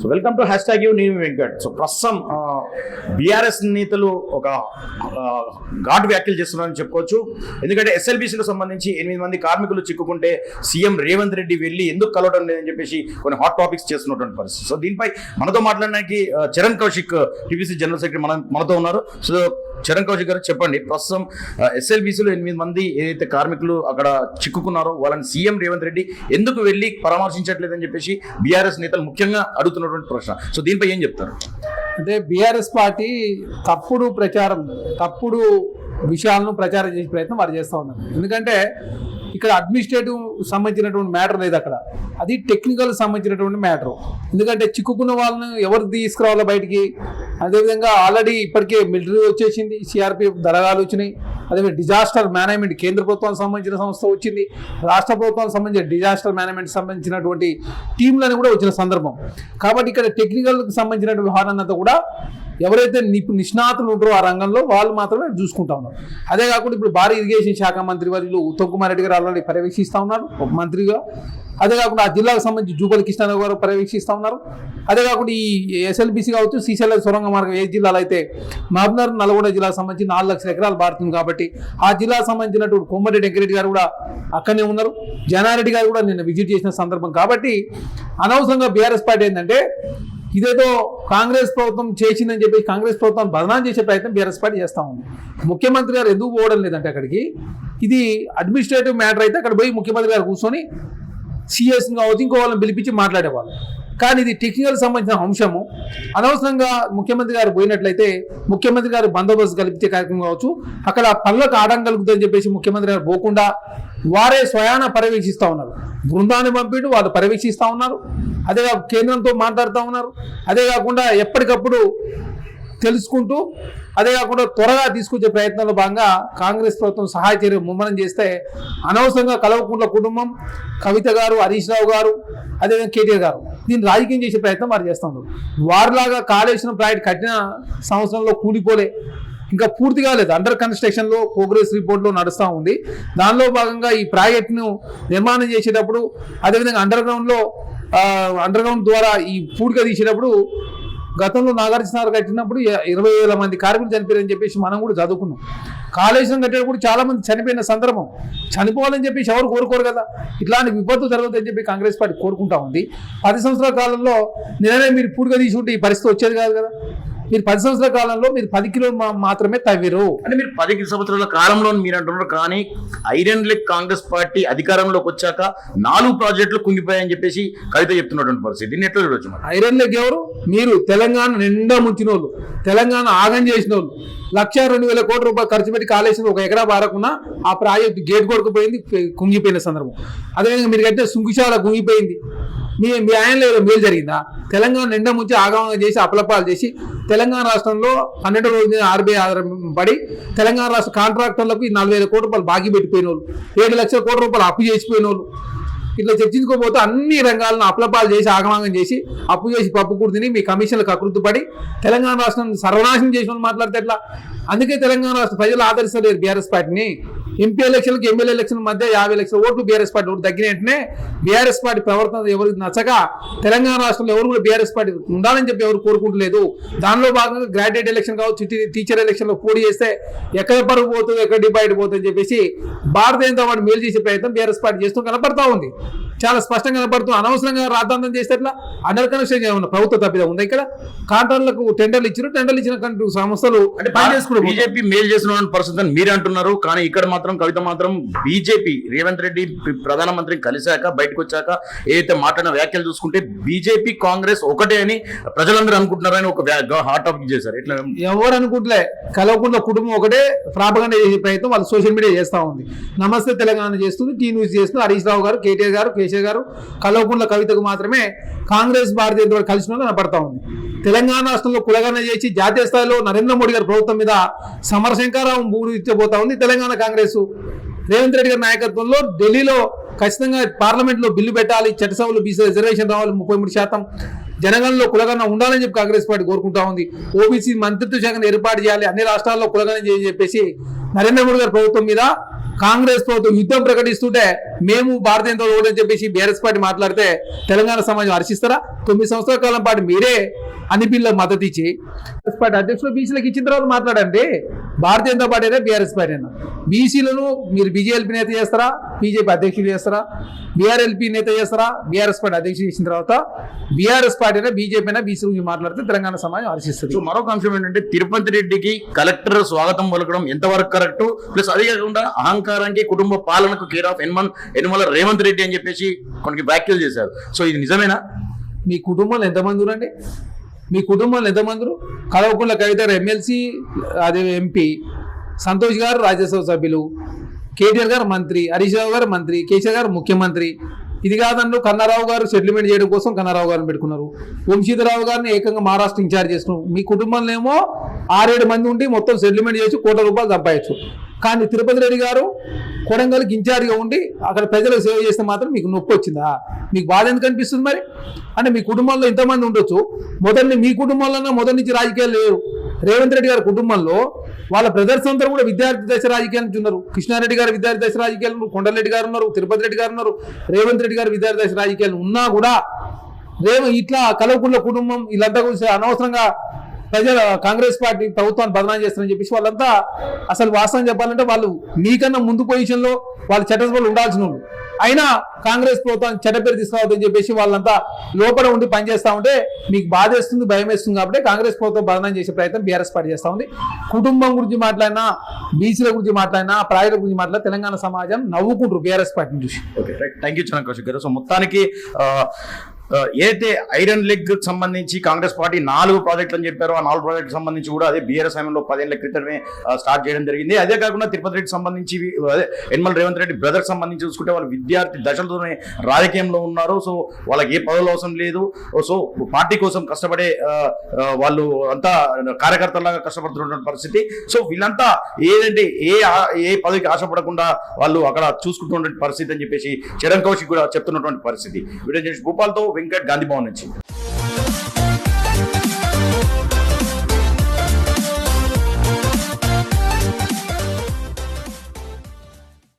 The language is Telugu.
So welcome to hashtag U నేను వెంకట్ సో ప్రస్తుతం బీఆర్ఎస్ నేతలు ఒక ఘాట్ వ్యాఖ్యలు చేస్తున్నారని చెప్పుకోవచ్చు. ఎందుకంటే ఎస్ఎల్బీసీలకు సంబంధించి ఎనిమిది మంది కార్మికులు చిక్కుకుంటే సీఎం రేవంత్ రెడ్డి వెళ్ళి ఎందుకు కలవడం లేదని చెప్పేసి కొన్ని హాట్ టాపిక్స్ చేస్తున్నటువంటి పరిస్థితి. సో దీనిపై మనతో మాట్లాడడానికి Charan Kaushik TPC general secretary మన మనతో ఉన్నారు. సో చరణ్ కౌశిక్ గారు చెప్పండి ప్రస్తుతం ఎస్ఎల్బీసీలో ఎనిమిది మంది ఏదైతే కార్మికులు అక్కడ చిక్కుకున్నారో వాళ్ళని సీఎం రేవంత్ రెడ్డి ఎందుకు వెళ్ళి పరామర్శించట్లేదని చెప్పేసి బీఆర్ఎస్ నేతలు ముఖ్యంగా అడుగుతున్నటువంటి ప్రశ్న. సో దీనిపై ఏం చెప్తారు? అంటే బీఆర్ఎస్ పార్టీ తప్పుడు ప్రచారం తప్పుడు విషయాలను ప్రచారం చేసే ప్రయత్నం వారు చేస్తూ ఉన్నారు. ఎందుకంటే ఇక్కడ అడ్మినిస్ట్రేటివ్ సంబంధించినటువంటి మ్యాటర్ లేదు అక్కడ. అది టెక్నికల్ సంబంధించినటువంటి మ్యాటర్. ఎందుకంటే చిక్కుకున్న వాళ్ళని ఎవరు తీసుకురావాలో బయటికి? అదేవిధంగా ఆల్రెడీ ఇప్పటికే మిలిటరీ వచ్చేసింది సిఆర్పిఎఫ్ దళాలు వచ్చినాయి. అదేవిధంగా డిజాస్టర్ మేనేజ్మెంట్ కేంద్ర ప్రభుత్వానికి సంబంధించిన సంస్థ వచ్చింది. రాష్ట్ర ప్రభుత్వానికి సంబంధించిన డిజాస్టర్ మేనేజ్మెంట్ సంబంధించినటువంటి టీంలను కూడా వచ్చిన సందర్భం. కాబట్టి ఇక్కడ టెక్నికల్కి సంబంధించిన వ్యవహారాన్ని అంతా కూడా ఎవరైతే నిపు నిష్ణాతులు ఉంటారో ఆ రంగంలో వాళ్ళు మాత్రమే చూసుకుంటా ఉన్నారు. అదే కాకుండా ఇప్పుడు భారీ ఇరిగేషన్ శాఖ మంత్రి వర్యులు ఉత్తమ్ కుమార్ రెడ్డి గారు ఆల్రెడీ పర్యవేక్షిస్తూ ఉన్నారు. మంత్రిగా. అదే కాకుండా ఆ జిల్లాకు సంబంధించి జూపల్ కృష్ణారావు గారు పర్యవేక్షిస్తూ ఉన్నారు. అదే కాకుండా ఈ ఎస్ఎల్బీసీ కావచ్చు శ్రీశైలం సొరంగ మార్గం ఏ జిల్లాలో అయితే మహబూబ్నగర్ నల్గొండ జిల్లాకు సంబంధించి నాలుగు లక్షల ఎకరాలు బారుతుంది కాబట్టి ఆ జిల్లాకు సంబంధించినటువంటి కొమ్మరెడ్డి వెంకరెడ్డి గారు కూడా అక్కడనే ఉన్నారు. జనారెడ్డి గారు కూడా నిన్న విజిట్ చేసిన సందర్భం కాబట్టి అనవసరంగా బీఆర్ఎస్ పార్టీ ఏంటంటే ఇదేదో కాంగ్రెస్ ప్రభుత్వం చేసిందని చెప్పి కాంగ్రెస్ ప్రభుత్వం బదనాం చేసే ప్రయత్నం బీఆర్ఎస్ పార్టీ చేస్తా ఉంది. ముఖ్యమంత్రి గారు ఎందుకు పోవడం లేదంటే అక్కడికి? ఇది అడ్మినిస్ట్రేటివ్ మ్యాటర్ అయితే అక్కడ పోయి ముఖ్యమంత్రి గారు కూర్చొని సిఎస్ కావచ్చు ఇంకో వాళ్ళని పిలిపించి మాట్లాడేవాళ్ళు. కానీ ఇది టెక్నికల్ సంబంధించిన అంశము. అనవసరంగా ముఖ్యమంత్రి గారు పోయినట్లయితే ముఖ్యమంత్రి గారు బందోబస్తు కల్పించే కార్యక్రమం కావచ్చు. అక్కడ పనులకు ఆడం కలుగుతుందని చెప్పేసి ముఖ్యమంత్రి గారు పోకుండా వారే స్వయాన పర్యవేక్షిస్తూ ఉన్నారు. బృందాన్ని పంపిండు వాళ్ళు పర్యవేక్షిస్తూ ఉన్నారు. అదే కేంద్రంతో మాట్లాడుతూ ఉన్నారు. అదే కాకుండా ఎప్పటికప్పుడు తెలుసుకుంటూ అదే కాకుండా త్వరగా తీసుకొచ్చే ప్రయత్నంలో భాగంగా కాంగ్రెస్ ప్రభుత్వం సహాయ చర్య ముమ్మరం చేస్తే అనవసరంగా కలవకుంట్ల కుటుంబం కవిత గారు హరీష్ రావు గారు అదేవిధంగా కేటీఆర్ గారు దీన్ని రాజకీయం చేసే ప్రయత్నం వారు చేస్తున్నారు వారిలాగా కాళేశ్వరం ప్రాజెక్ట్ కట్టిన సంవత్సరంలో కూలిపోలే ఇంకా పూర్తి కాలేదు. అండర్ కన్స్ట్రక్షన్లో ప్రోగ్రెస్ రిపోర్ట్లో నడుస్తూ ఉంది. దానిలో భాగంగా ఈ ప్రాజెక్ట్ను నిర్మాణం చేసేటప్పుడు అదేవిధంగా అండర్ గ్రౌండ్లో అండర్ గ్రౌండ్ ద్వారా ఈ పూడిక తీసేటప్పుడు గతంలో నాగార్జున కట్టినప్పుడు ఇరవై వేల మంది కార్మికులు చనిపోయారని చెప్పేసి మనం కూడా చదువుకున్నాం. కాళేశ్వరం కట్టేటప్పుడు చాలా మంది చనిపోయిన సందర్భం. చనిపోవాలని చెప్పేసి ఎవరు కోరుకోరు కదా? ఇట్లాంటి విపత్తు జరగదని చెప్పి కాంగ్రెస్ పార్టీ కోరుకుంటా ఉంది. పది సంవత్సరాల కాలంలో నిన్ననే మీరు పూడిగా తీసుకుంటే ఈ పరిస్థితి వచ్చేది కాదు కదా? మీరు పది సంవత్సరాల కాలంలో మీరు పది కిలో మాత్రమే తవ్విరు. అంటే మీరు పది సంవత్సరాల కాలంలో మీరు అంటున్నారు కానీ ఐరన్ లెగ్ కాంగ్రెస్ పార్టీ అధికారంలోకి వచ్చాక నాలుగు ప్రాజెక్టులు కుంగిపోయాయని చెప్పేసి కవిత చెప్తున్నటువంటి పరిస్థితి. దీన్ని ఎట్లా చూడొచ్చు ఐరన్ లెగ్ ఎవరు? మీరు తెలంగాణ నిండా ముంచిన వాళ్ళు తెలంగాణ ఆగం చేసిన వాళ్ళు లక్ష రెండు వేల కోట్ల రూపాయలు ఖర్చు పెట్టి కాళేశ్వరం ఒక ఎకరా బారకున్నా ఆ ప్రాజెక్ట్ గేట్ కొడుకుపోయింది కుంగిపోయిన సందర్భం. అదేవిధంగా మీరు కట్టిన సుంకుశాల కుంగిపోయింది. మీ మీ ఆయనలో ఏదో మేలు జరిగిందా? తెలంగాణ నిండా ముంచి ఆగమనం చేసి అప్లపాలు చేసి తెలంగాణ రాష్ట్రంలో పన్నెండు రోజుల ఆర్బీఐ ఆధారపడి తెలంగాణ రాష్ట్ర కాంట్రాక్టర్లకు నలభై వేల కోట్ల రూపాయలు బాకీ పెట్టిపోయిన వాళ్ళు ఏడు లక్షల కోట్ల రూపాయలు అప్పు చేసిపోయిన వాళ్ళు ఇట్లా చర్చించుకోపోతే అన్ని రంగాలను అప్లపాలు చేసి ఆగమాగం చేసి అప్పు చేసి పప్పు కుర్తిని మీ కమిషన్లకు అకృతి పడి తెలంగాణ రాష్ట్రం సర్వనాశనం చేసిన వాళ్ళు మాట్లాడితే ఎట్లా? అందుకే తెలంగాణ రాష్ట్ర ప్రజలు ఆదరిస్తలేరు బీఆర్ఎస్ పార్టీని. ఎంపీ ఎలక్షన్లకు ఎమ్మెల్యే ఎలక్షన్ మధ్య యాభై లక్షల ఓట్లు బీఆర్ఎస్ పార్టీ ఓట్లు తగ్గిన వెంటనే బీఆర్ఎస్ పార్టీ ప్రవర్తన ఎవరికి నచ్చక తెలంగాణ రాష్ట్రంలో ఎవరు కూడా బీఆర్ఎస్ పార్టీ ఉండాలని చెప్పి ఎవరు కోరుకుంటలేదు. దానిలో భాగంగా గ్రాడ్యుయేట్ ఎలక్షన్ కావచ్చు టీచర్ ఎలక్షన్లో పోటీ చేస్తే ఎక్కడ పరుగు పోతుంది ఎక్కడ డిబైట్ పోతుంది అని చెప్పేసి భారతీయ జనతా పార్టీ మేలు చేసే ప్రయత్నం బీఆర్ఎస్ పార్టీ చేస్తూ కనపడతా ఉంది. చాలా స్పష్టంగా కనపడుతుంది అనవసరంగా రాద్ధాంతం చేస్తే ఎట్లా? అండర్ కనెక్షన్ ఏమన్నా ప్రభుత్వ తప్పిదం ఉందా ఇక్కడ? కాంట్రాక్టులకు టెండర్లు ఇచ్చారు టెండర్లు ఇచ్చిన సంస్థలు అంటే పని. బీజేపీ మేలు చేసిన పరిస్థితి అని మీరు అంటున్నారు. కానీ ఇక్కడ మాత్రం కవిత మాత్రం బీజేపీ రేవంత్ రెడ్డి ప్రధానమంత్రి కలిశాక బయటకు వచ్చాక ఏదైతే మాట్లాడిన వ్యాఖ్యలు చూసుకుంటే బీజేపీ కాంగ్రెస్ ఒకటే అని ప్రజలందరూ అనుకుంటున్నారని ఒక హాట్ టాపిక్ చేశారు. ఇట్లా ఎవరు అనుకుంటలే. కలవకుండా కుటుంబం ఒకటే ప్రాపగండ చేసే ప్రయత్నం వాళ్ళు సోషల్ మీడియా చేస్తూ ఉంది. నమస్తే తెలంగాణ చేస్తుంది టీ న్యూస్ చేస్తుంది. హరీష్ రావు గారు కేటీఆర్ గారు కేసీఆర్ గారు. కలవకుండా కవితకు మాత్రమే కాంగ్రెస్ భారతీయ జనతా కలిసిన కనపడతా ఉంది. తెలంగాణ రాష్ట్రంలో కులగన చేసి జాతీయ స్థాయిలో నరేంద్ర మోడీ గారి ప్రభుత్వం మీద సమరశంకారావం బూడి ఉంది తెలంగాణ కాంగ్రెస్. రేవంత్ రెడ్డి గారి నాయకత్వంలో ఢిల్లీలో ఖచ్చితంగా పార్లమెంట్లో బిల్లు పెట్టాలి చట్టసభలో బీసీ రిజర్వేషన్ రావాలి ముప్పై మూడు శాతం. జనగణంలో కులగణ ఉండాలని చెప్పి కాంగ్రెస్ పార్టీ కోరుకుంటా ఉంది. ఓబీసీ మంత్రిత్వ శాఖను ఏర్పాటు చేయాలి అన్ని రాష్ట్రాల్లో కులగణ చేయని చెప్పేసి నరేంద్ర మోడీ గారి ప్రభుత్వం మీద కాంగ్రెస్ ప్రభుత్వం యుద్ధం ప్రకటిస్తుంటే మేము భారతీయ జనతా పార్టీ అని చెప్పేసి బీఆర్ఎస్ పార్టీ మాట్లాడితే తెలంగాణ సమాజం హర్షిస్తారా తొమ్మిది సంవత్సరాల కాలం పాటు మీరే అన్ని పిల్లలకు మద్దతు ఇచ్చి పార్టీ అధ్యక్షులు బీసీలకు ఇచ్చిన తర్వాత మాట్లాడండి. భారతీయ జనతా పార్టీ అయినా బీఆర్ఎస్ పార్టీ అయినా బీసీలను మీరు బీజేపీ నేత చేస్తారా? బీజేపీ అధ్యక్షులు చేస్తారా? బీఆర్ఎల్పీ నేత చేస్తారా? బీఆర్ఎస్ పార్టీ అధ్యక్షులు చేసిన తర్వాత బీఆర్ఎస్ పార్టీ అయినా బీజేపీ అయినా బీసీ గురించి మాట్లాడితే తెలంగాణ సమాజం హర్షిస్తుంది సో మరొక అంశం ఏంటంటే తిరుపతి రెడ్డికి కలెక్టర్ స్వాగతం పలకడం ఎంతవరకు కరెక్ట్? ప్లస్ అదే కాకుండా అహంకారానికి కుటుంబ పాలనకు కేర్ ఆఫ్ ఎన్మన్ ఎన్మల రేవంత్ రెడ్డి అని చెప్పేసి కొన్ని వ్యాఖ్యలు చేశారు. సో ఇది నిజమేనా? మీ కుటుంబంలో ఎంతమంది ఉన్నారండి మీ కుటుంబంలో ఎంతమంది ఉన్నారు? కవితర్ ఎమ్మెల్సీ అదే ఎంపీ సంతోష్ గారు రాజ్యసభ సభ్యులు కేటీఆర్ గారు మంత్రి హరీష్ రావు గారు మంత్రి కేసీఆర్ గారు ముఖ్యమంత్రి. ఇది కాదండు కన్నారావు గారు సెటిల్మెంట్ చేయడం కోసం కన్నారావు గారిని పెట్టుకున్నారు. వంశీధరరావు గారిని ఏకంగా మహారాష్ట్ర ఇన్ఛార్జ్ చేసుకున్నారు. మీ కుటుంబంలో ఏమో ఆరేడు మంది ఉండి మొత్తం సెటిల్మెంట్ చేసి కోట్ల రూపాయలు సంపాదించు కానీ తిరుపతి రెడ్డి గారు కొడంగల్కి ఇన్ఛార్జ్గా ఉండి అక్కడ ప్రజలకు సేవ చేస్తే మాత్రం మీకు నొప్పి వచ్చిందా? మీకు బాధ ఎందుకు అనిపిస్తుంది మరి? అంటే మీ కుటుంబంలో ఇంతమంది ఉండొచ్చు. మొదటి మీ కుటుంబంలోనే మొదటి నుంచి రాజకీయాలు లేరు రేవంత్ రెడ్డి గారి కుటుంబంలో వాళ్ళ బ్రదర్స్ అందరూ కూడా విద్యార్థి దశ రాజకీయాల నుంచి ఉన్నారు. కృష్ణారెడ్డి గారు విద్యార్థి దశ రాజకీయాలు కొండలరెడ్డి కొండరెడ్డి గారు ఉన్నారు. తిరుపతి రెడ్డి గారు ఉన్నారు. రేవంత్ రెడ్డి గారు విద్యార్థి దశ రాజకీయాలు ఉన్నా కూడా రేవ ఇట్లా కలవకుంట్ల కుటుంబం వీళ్ళంతా కూడా అనవసరంగా ప్రజల కాంగ్రెస్ పార్టీ ప్రభుత్వాన్ని బదనాం చేస్తారని చెప్పేసి వాళ్ళంతా అసలు వాస్తవం చెప్పాలంటే వాళ్ళు మీకన్నా ముందు పొజిషన్లో వాళ్ళు చట్టసభలు ఉండాల్సిన వాళ్ళు. అయినా కాంగ్రెస్ ప్రభుత్వం చెడ్డ పేరు తీసుకురావద్దని చెప్పేసి వాళ్ళంతా లోపల ఉండి పనిచేస్తా ఉంటే మీకు బాధ వేస్తుంది భయం వేస్తుంది కాబట్టి కాంగ్రెస్ ప్రభుత్వం బదనం చేసే ప్రయత్నం బీఆర్ఎస్ పార్టీ చేస్తా ఉంది. కుటుంబం గురించి మాట్లాడినా బీసీల గురించి మాట్లాడినా ప్రాయుల గురించి మాట్లాడినా తెలంగాణ సమాజం నవ్వుకుంటారు బీఆర్ఎస్ పార్టీని చూసి. Okay right thank you Charan Kaushik గారు. సో మొత్తానికి ఏదైతే ఐరన్ లెగ్ సంబంధించి కాంగ్రెస్ పార్టీ నాలుగు ప్రాజెక్టులు అని చెప్పారో ఆ నాలుగు ప్రాజెక్టులకు సంబంధించి కూడా అదే బీఆర్ఎస్ సమయంలో పదేళ్ళ క్రితమే స్టార్ట్ చేయడం జరిగింది. అదే కాకుండా తిరుపతి రెడ్డి సంబంధించి అదే యనమల రేవంత్ రెడ్డి బ్రదర్ సంబంధించి చూసుకుంటే వాళ్ళు విద్యార్థి దశలతోనే రాజకీయంలో ఉన్నారు. సో వాళ్ళకి ఏ పదవులు అవసరం లేదు. సో పార్టీ కోసం కష్టపడే వాళ్ళు అంతా కార్యకర్తలాగా కష్టపడుతున్న పరిస్థితి. సో వీళ్ళంతా ఏదంటే ఏ ఆ- ఏ పదవికి ఆశపడకుండా వాళ్ళు అక్కడ చూసుకుంటున్న పరిస్థితి అని చెప్పేసి చరణ్ కౌశిక్ కూడా చెప్తున్నటువంటి పరిస్థితి. వీడియో చేసి భూపాల్తో వెంకట్ గాంధీ భవన్ నుంచి.